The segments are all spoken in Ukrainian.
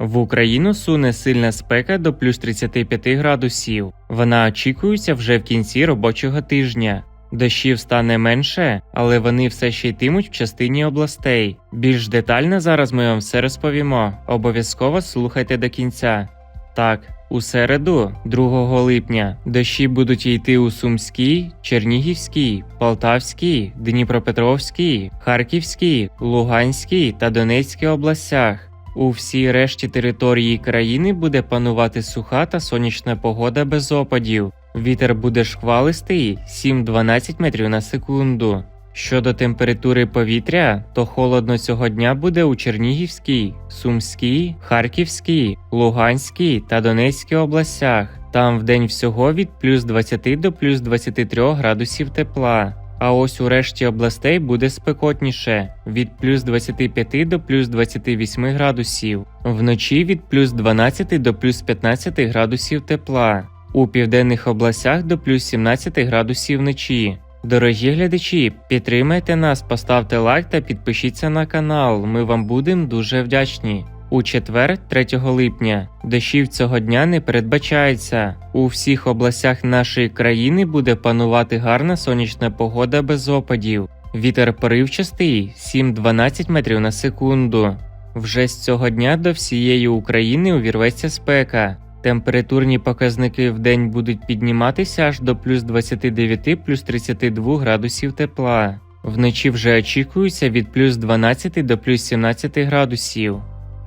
В Україну суне сильна спека до плюс 35 градусів. Вона очікується вже в кінці робочого тижня. Дощів стане менше, але вони все ще йтимуть в частині областей. Більш детально зараз ми вам все розповімо. Обов'язково слухайте до кінця. Так, у середу, 2 липня, дощі будуть йти у Сумській, Чернігівській, Полтавській, Дніпропетровській, Харківській, Луганській та Донецькій областях. У всій решті території країни буде панувати суха та сонячна погода без опадів. Вітер буде шквалистий 7-12 метрів на секунду. Щодо температури повітря, то холодно цього дня буде у Чернігівській, Сумській, Харківській, Луганській та Донецькій областях. Там вдень всього від плюс 20 до плюс 23 градусів тепла. А ось у решті областей буде спекотніше від плюс 25 до плюс 28 градусів, вночі від плюс 12 до плюс 15 градусів тепла, у південних областях до плюс 17 градусів вночі. Дорогі глядачі, підтримайте нас, поставте лайк та підпишіться на канал. Ми вам будемо дуже вдячні. У четвер, 3 липня, дощів цього дня не передбачається. У всіх областях нашої країни буде панувати гарна сонячна погода без опадів. Вітер поривчастий 7-12 метрів на секунду. Вже з цього дня до всієї України увірветься спека. Температурні показники в день будуть підніматися аж до плюс 29 плюс 32 градусів тепла. Вночі вже очікується від плюс 12 до плюс 17 градусів.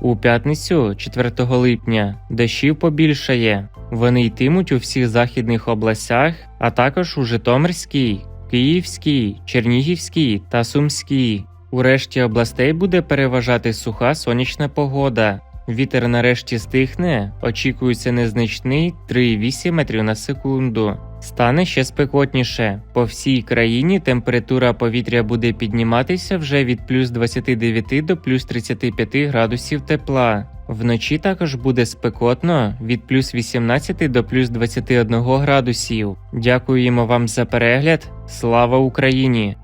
У п'ятницю, 4 липня, дощів побільшає. Вони йтимуть у всіх західних областях, а також у Житомирській, Київській, Чернігівській та Сумській. У решті областей буде переважати суха сонячна погода. Вітер нарешті стихне, очікується незначний 3,8 метрів на секунду. Стане ще спекотніше. По всій країні температура повітря буде підніматися вже від плюс 29 до плюс 35 градусів тепла. Вночі також буде спекотно від плюс 18 до плюс 21 градусів. Дякуємо вам за перегляд. Слава Україні!